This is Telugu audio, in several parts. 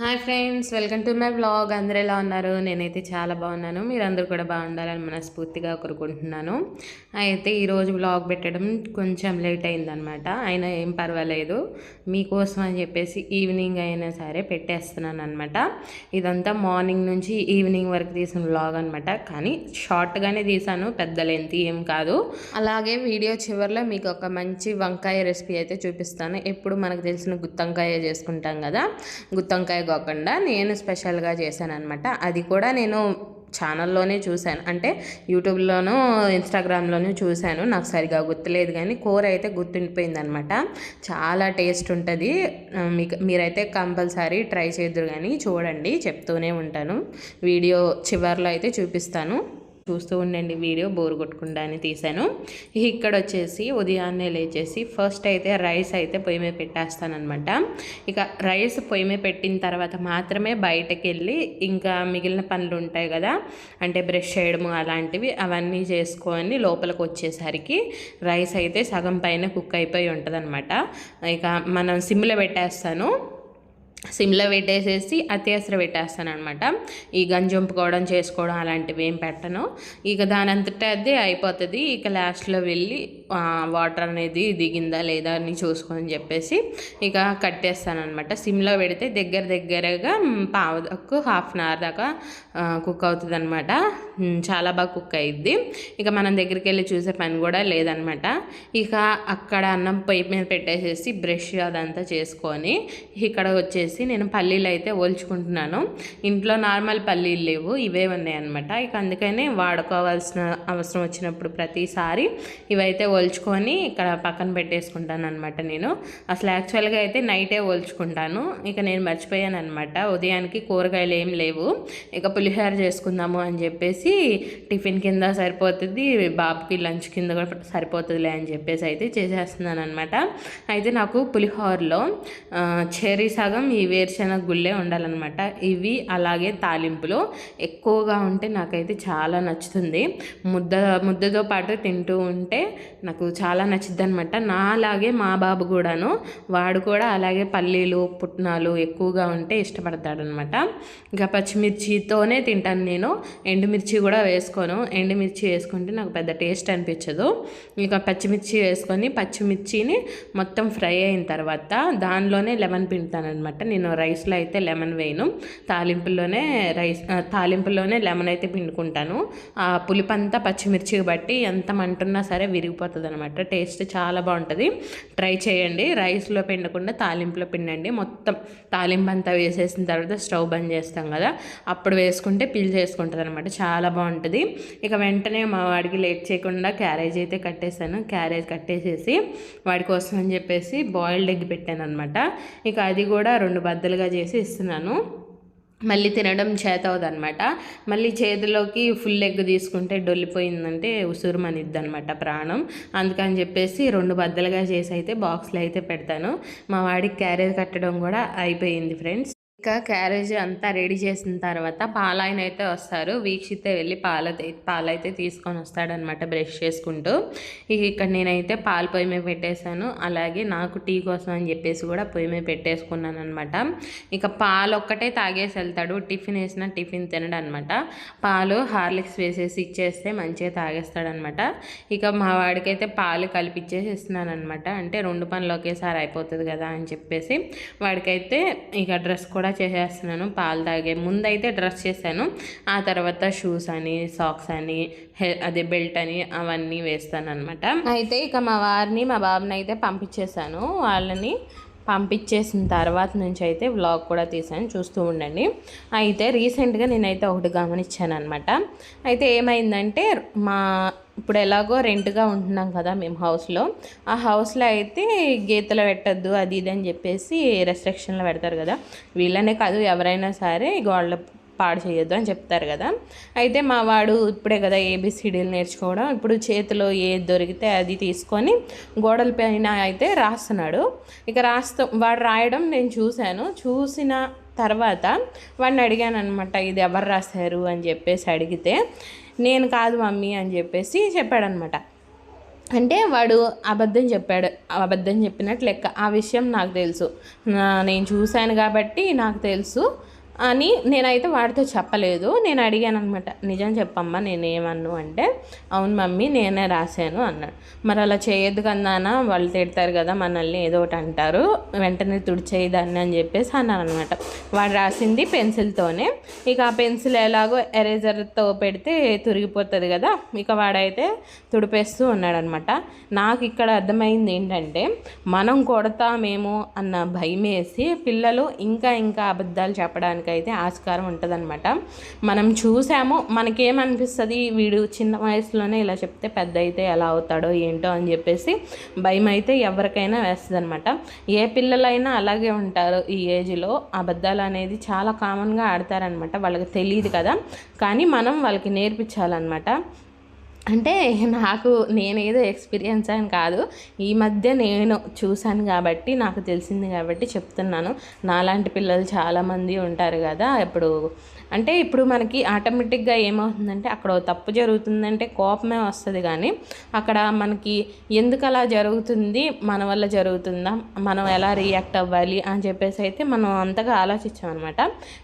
Hi friends welcome to my blog. అందరు ఎలా ఉన్నారు? నేనైతే చాలా బాగున్నాను. మీరందరూ కూడా బాగుండాలని మనస్ఫూర్తిగా కోరుకుంటున్నాను. అయితే ఈరోజు బ్లాగ్ పెట్టడం కొంచెం లేట్ అయిందనమాట అయినా ఏం పర్వాలేదు. మీకోసం అని చెప్పేసి ఈవినింగ్ అయినా సరే పెట్టేస్తున్నాను అనమాట ఇదంతా మార్నింగ్ నుంచి ఈవినింగ్ వరకు తీసిన బ్లాగ్ అనమాట కానీ షార్ట్గానే తీసాను పెద్ద లెంత్ ఏం కాదు. అలాగే వీడియో చివరిలో మీకు ఒక మంచి వంకాయ రెసిపీ అయితే చూపిస్తాను. ఎప్పుడు మనకు తెలిసిన గుత్తంకాయ చేసుకుంటాం కదా? గుత్తంకాయ కాకుండా నేను స్పెషల్గా చేశాను అనమాట అది కూడా నేను ఛానల్లోనే చూశాను. అంటే యూట్యూబ్లోనూ ఇన్స్టాగ్రామ్లోనూ చూశాను. నాకు సరిగా గుర్తులేదు కానీ కూర అయితే గుర్తుండిపోయింది అనమాట చాలా టేస్ట్ ఉంటుంది. మీకు మీరైతే కంపల్సరీ ట్రై చేద్దరు కానీ చూడండి చెప్తూనే ఉంటాను. వీడియో చివరిలో అయితే చూపిస్తాను. చూస్తూ ఉండండి వీడియో బోర్ కొట్టకుండా అని తీసాను ఇక్కడ వచ్చేసి ఉదయాన్నే లేచేసి ఫస్ట్ అయితే రైస్ అయితే పొయ్యి మీద పెట్టేస్తానమాట ఇక రైస్ పొయ్యి మీద పెట్టిన తర్వాత మాత్రమే బయటకు వెళ్ళి ఇంకా మిగిలిన పనులు ఉంటాయి కదా అంటే బ్రష్ చేయడము అలాంటివి అవన్నీ చేసుకొని లోపలికి వచ్చేసరికి రైస్ అయితే సగం పైన కుక్ అయిపోయి ఉంటుంది ఇక మనం సిమ్లో పెట్టేస్తాను. సిమ్లో పెట్టేసేసి అత్యవసర పెట్టేస్తాను అనమాట ఈ గంజొంపుకోవడం చేసుకోవడం అలాంటివి ఏం పెట్టను. ఇక దాని అంతటా అది అయిపోతుంది. ఇక లాస్ట్లో వెళ్ళి వాటర్ అనేది దిగిందా లేదా అని చూసుకొని చెప్పేసి ఇక కట్టేస్తాను అనమాట సిమ్లో పెడితే దగ్గర దగ్గరగా పావు దాకా హాఫ్ అన్ అవర్ దాకా కుక్ అవుతుంది అనమాట చాలా బాగా కుక్ అయ్యిద్ది ఇక మనం దగ్గరికి వెళ్ళి చూసే పని కూడా లేదనమాట ఇక అక్కడ అన్నం పొయ్యి మీద పెట్టేసేసి బ్రష్ అదంతా చేసుకొని ఇక్కడ వచ్చేసి వచ్చేసి నేను పల్లీలు అయితే ఓల్చుకుంటున్నాను ఇంట్లో నార్మల్ పల్లీలు లేవు ఇవే ఉన్నాయన్నమాట ఇక అందుకనే వాడుకోవాల్సిన అవసరం వచ్చినప్పుడు ప్రతిసారి ఇవైతే ఓల్చుకొని ఇక్కడ పక్కన పెట్టేసుకుంటాను అనమాట నేను. అసలు యాక్చువల్గా అయితే నైటే ఓల్చుకుంటాను ఇక నేను మర్చిపోయాను అనమాట ఉదయానికి కూరగాయలు ఏం లేవు. ఇక పులిహోర చేసుకుందాము అని చెప్పేసి టిఫిన్ కింద సరిపోతుంది బాబుకి లంచ్ కింద కూడా సరిపోతుందిలే అని చెప్పేసి అయితే చేసేస్తున్నాను అనమాట అయితే నాకు పులిహోరలో చెరీ సగం ఈ వేరుశనగ గుళ్ళే ఉండాలన్నమాట. ఇవి అలాగే తాలింపులు ఎక్కువగా ఉంటే నాకైతే చాలా నచ్చుతుంది. ముద్ద ముద్దతో పాటు తింటూ ఉంటే నాకు చాలా నచ్చుద్ది అనమాట నాలాగే మా బాబు కూడాను వాడు కూడా అలాగే పల్లీలు పుట్నాలు ఎక్కువగా ఉంటే ఇష్టపడతాడనమాట ఇంకా పచ్చిమిర్చితోనే తింటాను నేను. ఎండుమిర్చి కూడా వేసుకోను. ఎండుమిర్చి వేసుకుంటే నాకు పెద్ద టేస్ట్ అనిపించదు. ఇంకా పచ్చిమిర్చి వేసుకొని పచ్చిమిర్చిని మొత్తం ఫ్రై అయిన తర్వాత దానిలోనే లెమన్ పిండుతానమాట నేను రైస్లో అయితే లెమన్ వేయను. తాలింపుల్లోనే రైస్ తాలింపుల్లోనే లెమన్ అయితే పిండుకుంటాను. ఆ పులిపంతా పచ్చిమిర్చి బట్టి ఎంత మంటున్నా సరే విరిగిపోతుంది అనమాట టేస్ట్ చాలా బాగుంటుంది. ట్రై చేయండి. రైస్లో పిండకుండా తాలింపులో పిండండి. మొత్తం తాలింపు అంతా వేసేసిన తర్వాత స్టవ్ బంద్ చేస్తాం కదా అప్పుడు వేసుకుంటే పిల్ చేసుకుంటుంది అనమాట చాలా బాగుంటుంది. ఇక వెంటనే మా వాడికి లేట్ చేయకుండా క్యారేజ్ అయితే కట్టేశాను. క్యారేజ్ కట్టేసేసి వాడి కోసం అని చెప్పేసి బాయిల్డ్ ఎగ్ పెట్టాను అనమాట ఇక అది కూడా రెండు బద్దలుగా చేసి ఇస్తున్నాను. మళ్ళీ తినడం చేత అనమాట మళ్ళీ చేతిలోకి ఫుల్ ఎగ్ తీసుకుంటే డొల్లిపోయిందంటే ఉసురుమనిద్ది అనమాట ప్రాణం. అందుకని చెప్పేసి రెండు బద్దలుగా చేసి అయితే బాక్స్లో అయితే పెడతాను. మా వాడికి క్యారేజ్ కట్టడం కూడా అయిపోయింది ఫ్రెండ్స్. ఇంకా క్యారేజ్ అంతా రెడీ చేసిన తర్వాత పాలాయన అయితే వస్తారు. వీక్షితే వెళ్ళి పాల పాలైతే తీసుకొని వస్తాడనమాట బ్రష్ చేసుకుంటూ. ఇక ఇక్కడ నేనైతే పాలు పొయ్యి మీద పెట్టేశాను. అలాగే నాకు టీ కోసం అని చెప్పేసి కూడా పొయ్యి మీద పెట్టేసుకున్నాను అనమాట ఇక పాలు ఒక్కటే తాగేసి వెళ్తాడు. టిఫిన్ వేసిన టిఫిన్ తినడు అనమాట పాలు హార్లిక్స్ వేసేసి ఇచ్చేస్తే మంచిగా తాగేస్తాడనమాట. ఇక మా వాడికైతే పాలు కలిపిచ్చేసి ఇస్తున్నాను అనమాట అంటే రెండు పనులు ఒకేసారి అయిపోతుంది కదా అని చెప్పేసి వాడికైతే ఇక డ్రెస్ కూడా చేసేస్తున్నాను పాలు తాగే ముందైతే డ్రెస్ చేశాను. ఆ తర్వాత షూస్ అని సాక్స్ అని అదే బెల్ట్ అని అవన్నీ వేస్తాను అనమాట అయితే ఇక మా వారిని మా బాబుని అయితే పంపించేశాను. వాళ్ళని పంపించేసిన తర్వాత నుంచి అయితే వ్లాగ్ కూడా తీసాను చూస్తూ ఉండండి. అయితే రీసెంట్గా నేనైతే ఒకటి గమనించాను అనమాట అయితే ఏమైందంటే మా ఇప్పుడు ఎలాగో రెంట్గా ఉంటున్నాం కదా మేము హౌస్లో. ఆ హౌస్లో అయితే గీతలు పెట్టద్దు అది ఇది అని చెప్పేసి రెస్ట్రిక్షన్లు పెడతారు కదా. వీళ్ళనే కాదు ఎవరైనా సరే గోళ్ళ పాడు చేయొద్దు అని చెప్తారు కదా. అయితే మా వాడు ఇప్పుడే కదా ఏబిసిడీలు నేర్చుకోవడం. ఇప్పుడు చేతిలో ఏది దొరికితే అది తీసుకొని గోడల పైన అయితే రాస్తున్నాడు. ఇక రాస్తూ వాడు రాయడం నేను చూశాను. చూసిన తర్వాత వాడిని అడిగాను అనమాట ఇది ఎవరు రాశారు? అని చెప్పేసి అడిగితే నేను కాదు మమ్మీ అని చెప్పేసి చెప్పాడనమాట. అంటే వాడు అబద్ధం చెప్పాడు అబద్ధం చెప్పినట్లు లెక్క. ఆ విషయం నాకు తెలుసు. నేను చూశాను కాబట్టి నాకు తెలుసు. అని నేనైతే వాడితో చెప్పలేదు. నేను అడిగాను అనమాట నిజం చెప్పమ్మా నేనేమన్ను? అంటే అవును మమ్మీ నేనే రాశాను అన్నాడు. మరి అలా చేయొద్దు కదానా వాళ్ళు తిడతారు కదా మనల్ని ఏదో ఒకటి అంటారు వెంటనే తుడిచేయదాన్ని అని చెప్పేసి అన్నాను అనమాట వాడు రాసింది పెన్సిల్తోనే. ఇక ఆ పెన్సిల్ ఎలాగో ఎరేజర్తో పెడితే తురిగిపోతుంది కదా ఇక వాడైతే తుడిపేస్తూ ఉన్నాడనమాట నాకు ఇక్కడ అర్థమైంది ఏంటంటే మనం కొడతామేమో అన్న భయం వేసి పిల్లలు ఇంకా ఇంకా అబద్ధాలు చెప్పడానికి అయితే ఆస్కారం ఉంటుందన్నమాట. మనం చూసాము మనకేమనిపిస్తుంది వీడు చిన్న వయసులోనే ఇలా చెప్తే పెద్ద అయితే ఎలా అవుతాడో ఏంటో అని చెప్పేసి భయం అయితే ఎవరికైనా వేస్తుంది అనమాట ఏ పిల్లలైనా అలాగే ఉంటారు ఈ ఏజ్లో. అబద్ధాలు అనేది చాలా కామన్గా ఆడతారనమాట వాళ్ళకి తెలియదు కదా. కానీ మనం వాళ్ళకి నేర్పించాలన్నమాట. అంటే నాకు నేనేదో ఎక్స్పీరియన్స్ అని కాదు. ఈ మధ్య నేను చూశాను కాబట్టి నాకు తెలిసింది కాబట్టి చెప్తున్నాను. నాలాంటి పిల్లలు చాలామంది ఉంటారు కదా ఇప్పుడు అంటే ఇప్పుడు మనకి ఆటోమేటిక్గా ఏమవుతుందంటే అక్కడ తప్పు జరుగుతుందంటే కోపమే వస్తుంది కానీ అక్కడ మనకి ఎందుకు అలా జరుగుతుంది మన వల్ల జరుగుతుందా మనం ఎలా రియాక్ట్ అవ్వాలి అని చెప్పేసి అయితే మనం అంతగా ఆలోచించామన్నమాట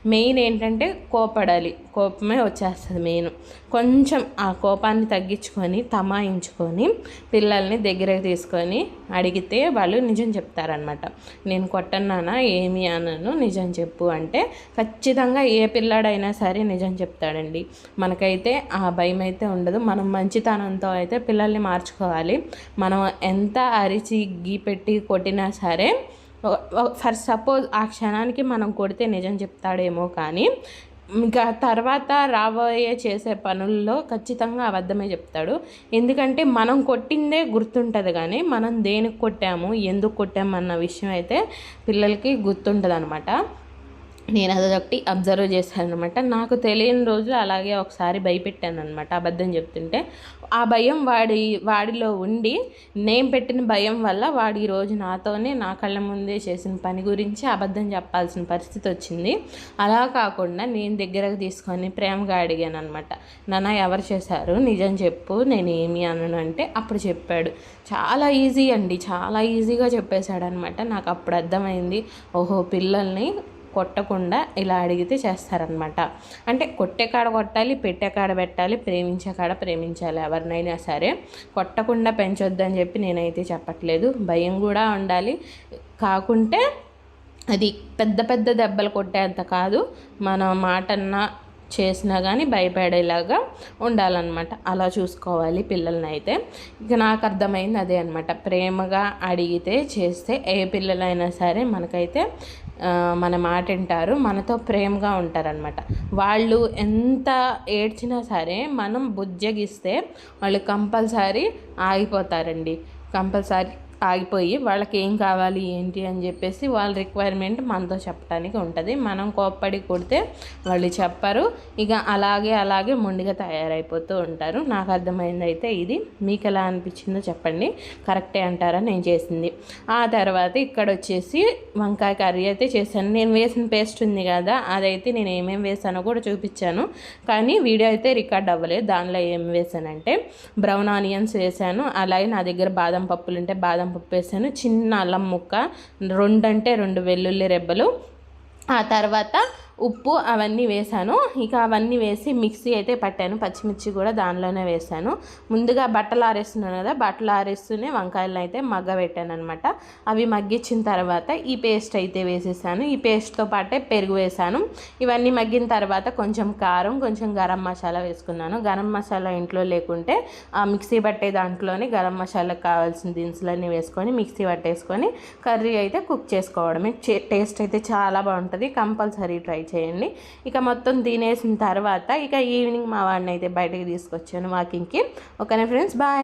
మెయిన్ ఏంటంటే కోపడాలి కోపమే వచ్చేస్తుంది మెయిన్. కొంచెం ఆ కోపాన్ని తగ్గించుకొని తమాయించుకొని పిల్లల్ని దగ్గరకు తీసుకొని అడిగితే వాళ్ళు నిజం చెప్తారనమాట. నేను కొట్టన్నానా ఏమి అనను నిజం చెప్పు అంటే ఖచ్చితంగా ఏ పిల్లాడైనా సరే నిజం చెప్తాడండి. మనకైతే ఆ భయం అయితే ఉండదు. మనం మంచితనంతో అయితే పిల్లల్ని మార్చుకోవాలి. మనం ఎంత అరిచి గీ పెట్టి కొట్టినా సరే ఫర్ సపోజ్ ఆ క్షణానికి మనం కొడితే నిజం చెప్తాడేమో కానీ ఇంకా తర్వాత రాబోయే చేసే పనుల్లో ఖచ్చితంగా అబద్ధమే చెప్తాడు. ఎందుకంటే మనం కొట్టిందే గుర్తుంటుంది కానీ మనం దేనికి కొట్టాము ఎందుకు కొట్టాము అన్న విషయం అయితే పిల్లలకి గుర్తుంటుంది అనమాట నేను అదొకటి అబ్జర్వ్ చేశాను అనమాట నాకు తెలియని రోజు అలాగే ఒకసారి భయపెట్టాను అనమాట అబద్ధం చెప్తుంటే. ఆ భయం వాడి వాడిలో ఉండి నేను పెట్టిన భయం వల్ల వాడు ఈరోజు నాతోనే నా కళ్ళ ముందే చేసిన పని గురించి అబద్ధం చెప్పాల్సిన పరిస్థితి వచ్చింది. అలా కాకుండా నేను దగ్గరకు తీసుకొని ప్రేమగా అడిగాను అనమాట నాన్న ఎవరు చేశారు? నిజం చెప్పు నేను ఏమి అనను అంటే అప్పుడు చెప్పాడు. చాలా ఈజీ అండి చాలా ఈజీగా చెప్పేశాడు అనమాట నాకు అప్పుడు అర్థమైంది. ఓహో పిల్లల్ని కొట్టకుండా ఇలా అడిగితే చేస్తారనమాట అంటే కొట్టే కాడ కొట్టాలి పెట్టే కాడ పెట్టాలి ప్రేమించే కాడ ప్రేమించాలి ఎవరినైనా సరే. కొట్టకుండా పెంచొద్దని చెప్పి నేనైతే చెప్పట్లేదు. భయం కూడా ఉండాలి. కాకుంటే అది పెద్ద పెద్ద దెబ్బలు కొట్టేంత కాదు. మన మాటన్నా చేసినా కానీ భయపడేలాగా ఉండాలన్నమాట. అలా చూసుకోవాలి పిల్లల్ని అయితే ఇక నాకు అర్థమైంది అదే అనమాట ప్రేమగా అడిగితే చేస్తే ఏ పిల్లలైనా సరే మనకైతే మన మాట వింటారు మనతో ప్రేమగా ఉంటారనమాట వాళ్ళు ఎంత ఏడ్చినా సరే మనం బుజ్జగిస్తే వాళ్ళు కంపల్సరీ ఆగిపోతారండి. కంపల్సరీ ఆగిపోయి వాళ్ళకి ఏం కావాలి ఏంటి అని చెప్పేసి వాళ్ళ రిక్వైర్మెంట్ మనతో చెప్పడానికి ఉంటుంది. మనం కోప్పడి కొడితే వాళ్ళు చెప్పరు. ఇక అలాగే అలాగే మొండిగా తయారైపోతూ ఉంటారు. నాకు అర్థమైంది అయితే ఇది. మీకు ఎలా అనిపించిందో చెప్పండి. కరెక్టే అంటారా? నేను చేసింది. ఆ తర్వాత ఇక్కడ వచ్చేసి వంకాయ కర్రీ అయితే చేశాను. నేను వేసిన పేస్ట్ ఉంది కదా అదైతే నేను ఏమేమి వేసానో కూడా చూపించాను. కానీ వీడియో అయితే రికార్డ్ అవ్వలేదు. దానిలో ఏం వేసానంటే బ్రౌన్ ఆనియన్స్ వేసాను అలాగే నా దగ్గర బాదం పప్పులు ఉంటే బాదం పప్పు చిన్న అల్లం ముక్క రెండంటే రెండు వెల్లుల్లి రెబ్బలు. ఆ తర్వాత ఉప్పు అవన్నీ వేసాను ఇక అవన్నీ వేసి మిక్సీ అయితే పట్టాను. పచ్చిమిర్చి కూడా దానిలోనే వేసాను ముందుగా బట్టలు ఆరేస్తున్నాను కదా బట్టలు ఆరేస్తూనే వంకాయలను అయితే మగ్గబెట్టాను అనమాట అవి మగ్గించిన తర్వాత ఈ పేస్ట్ అయితే వేసేసాను. ఈ పేస్ట్తో పాటే పెరుగు వేసాను ఇవన్నీ మగ్గిన తర్వాత కొంచెం కారం కొంచెం గరం మసాలా వేసుకున్నాను. గరం మసాలా ఇంట్లో లేకుంటే ఆ మిక్సీ పట్టే దాంట్లోనే గరం మసాలాకు కావాల్సిన దినుసులన్నీ వేసుకొని మిక్సీ పట్టేసుకొని కర్రీ అయితే కుక్ చేసుకోవడమే. టేస్ట్ అయితే చాలా బాగుంటుంది. కంపల్సరీ ట్రై చేయండి. ఇక మొత్తం తినేసిన తర్వాత ఇక ఈవినింగ్ మా వాడిని అయితే బయటకు తీసుకొచ్చాను వాకింగ్కి ఓకేనా ఫ్రెండ్స్ బాయ్